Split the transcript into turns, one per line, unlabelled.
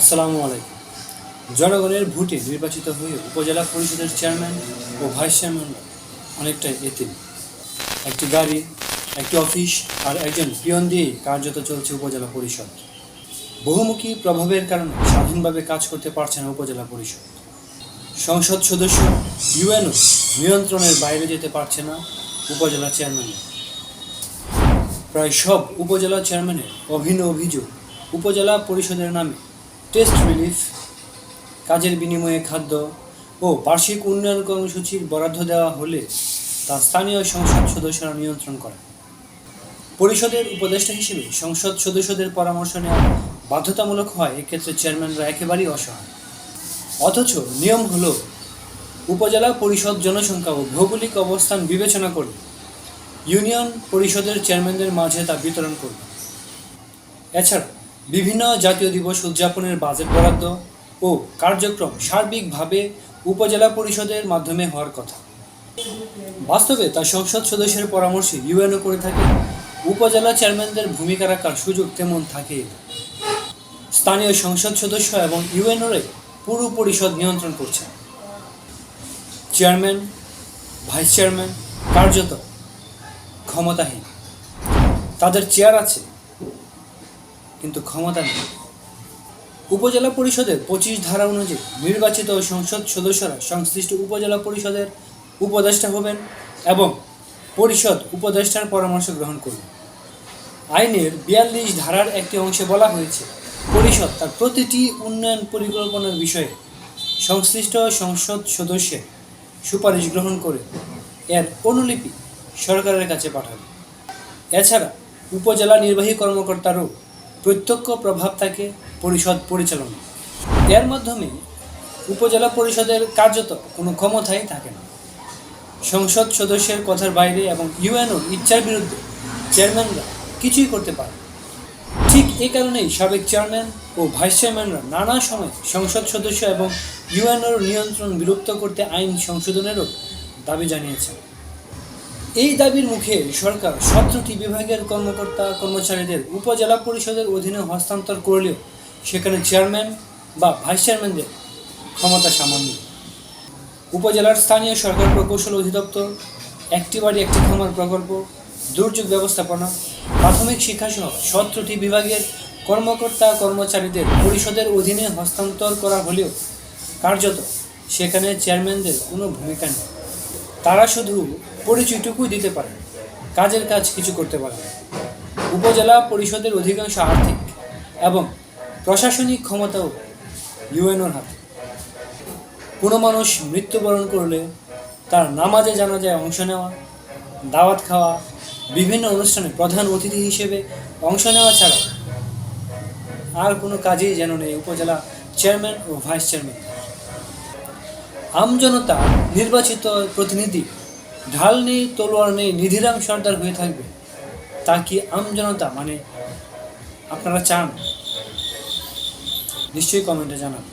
আসসালামু আলাইকুম। জনগণের ভোটে নির্বাচিত হয়ে উপজেলা পরিষদের চেয়ারম্যান ও ভাইস চেয়ারম্যান অনেকটাই এতিম। একটি গাড়ি, একটি অফিস আর একজন পিয়ন দিয়ে কার্যত চলছে উপজেলা পরিষদ। বহুমুখী প্রভাবের কারণে স্বাধীনভাবে কাজ করতে পারছে না উপজেলা পরিষদ। সংসদ সদস্য ইউএনও নিয়ন্ত্রণের বাইরে যেতে পারছে না উপজেলা চেয়ারম্যান। প্রায় সব উপজেলা চেয়ারম্যানের অভিন্ন অভিযোগ উপজেলা পরিষদের নামে টেস্ট রিলিফ, কাজের বিনিময়ে খাদ্য ও বার্ষিক উন্নয়ন কর্মসূচির বরাদ্দ দেওয়া হলে তা স্থানীয় সংসদ সদস্যরা নিয়ন্ত্রণ করে পরিষদের উপদেষ্টা হিসেবে সংসদ সদস্যদের পরামর্শ নেওয়া বাধ্যতামূলক হয় এক্ষেত্রে চেয়ারম্যানরা একেবারেই অসহায়। অথচ নিয়ম হলো উপজেলা পরিষদ জনসংখ্যা ও ভৌগোলিক অবস্থান বিবেচনা করে ইউনিয়ন পরিষদের চেয়ারম্যানদের মাঝে তা বিতরণ করবে। এছাড়া বিভিন্ন জাতীয় দিবস উদযাপনের বাজেট বরাদ্দ ও কার্যক্রম সার্বিকভাবে উপজেলা পরিষদের মাধ্যমে হওয়ার কথা। বাস্তবে তা সংসদ সদস্যের পরামর্শে ইউএনও করে থাকে, উপজেলা চেয়ারম্যানদের ভূমিকা রাখার সুযোগ তেমন থাকে স্থানীয় সংসদ সদস্য এবং ইউএনওরে পুরো পরিষদ নিয়ন্ত্রণ করছে চেয়ারম্যান, ভাইস চেয়ারম্যান, কার্যত ক্ষমতাহীন। তাদের চেয়ার আছে কিন্তু ক্ষমতা নেই। উপজেলা পরিষদের পঁচিশ ধারা অনুযায়ী নির্বাচিত সংসদ সদস্যরা সংশ্লিষ্ট উপজেলা পরিষদের উপদেষ্টা হবেন এবং পরিষদ উপদেষ্টার পরামর্শ গ্রহণ করবে আইনের বিয়াল্লিশ ধারার একটি অংশে বলা হয়েছে, পরিষদ তার প্রতিটি উন্নয়ন পরিকল্পনার বিষয়ে সংশ্লিষ্ট সংসদ সদস্যের সুপারিশ গ্রহণ করে এর অনুলিপি সরকারের কাছে পাঠাবে। এছাড়া উপজেলা নির্বাহী কর্মকর্তারও প্রত্যক্ষ প্রভাব থাকে পরিষদ পরিচালনা এর মাধ্যমে উপজেলা পরিষদের কার্যত কোনো ক্ষমতাই থাকে না। সংসদ সদস্যের কথার বাইরে এবং ইউএনও ইচ্ছার বিরুদ্ধে চেয়ারম্যানরা কিছুই করতে পারে ঠিক এই কারণেই সাবেক চেয়ারম্যান ও ভাইস চেয়ারম্যানরা নানা সময় সংসদ সদস্য এবং ইউএনওর নিয়ন্ত্রণ বিলুপ্ত করতে আইন সংশোধনেরও দাবি জানিয়েছেন। এই দাবির মুখে সরকার সতেরোটি বিভাগের কর্মকর্তা কর্মচারীদের উপজেলা পরিষদের অধীনে হস্তান্তর করলেও সেখানে চেয়ারম্যান বা ভাইস চেয়ারম্যানদের ক্ষমতা সামান্য। উপজেলার স্থানীয় সরকার প্রকৌশল অধিদপ্তর একটি বাড়ি একটি খামার প্রকল্প, দুর্যোগ ব্যবস্থাপনা, প্রাথমিক শিক্ষাসহ সতেরোটি বিভাগের কর্মকর্তা কর্মচারীদের পরিষদের অধীনে হস্তান্তর করা হলেও কার্যত সেখানে চেয়ারম্যানদের কোনো ভূমিকা নেই। তারা শুধু পরিচয়টুকুই দিতে পারে। কাজের কাজ কিছু করতে পারে উপজেলা পরিষদের অধিকাংশ আর্থিক এবং প্রশাসনিক ক্ষমতাও ইউএনওর হাতে। কোনো মানুষ মৃত্যুবরণ করলে তার নামাজে জানাজায় অংশ নেওয়া, দাওয়াত খাওয়া, বিভিন্ন অনুষ্ঠানে প্রধান অতিথি হিসেবে অংশ নেওয়া ছাড়া আর কোনো কাজেই যেন নেই উপজেলা চেয়ারম্যান ও ভাইস চেয়ারম্যান। আমজনতা নির্বাচিত প্রতিনিধি ঢাল নেই, তলোয়ার নেই, নিধিরাম সর্দার হয়ে থাকবে। তা কি আমজনতা মানে আপনারা চান? নিশ্চয়ই কমেন্টে জানান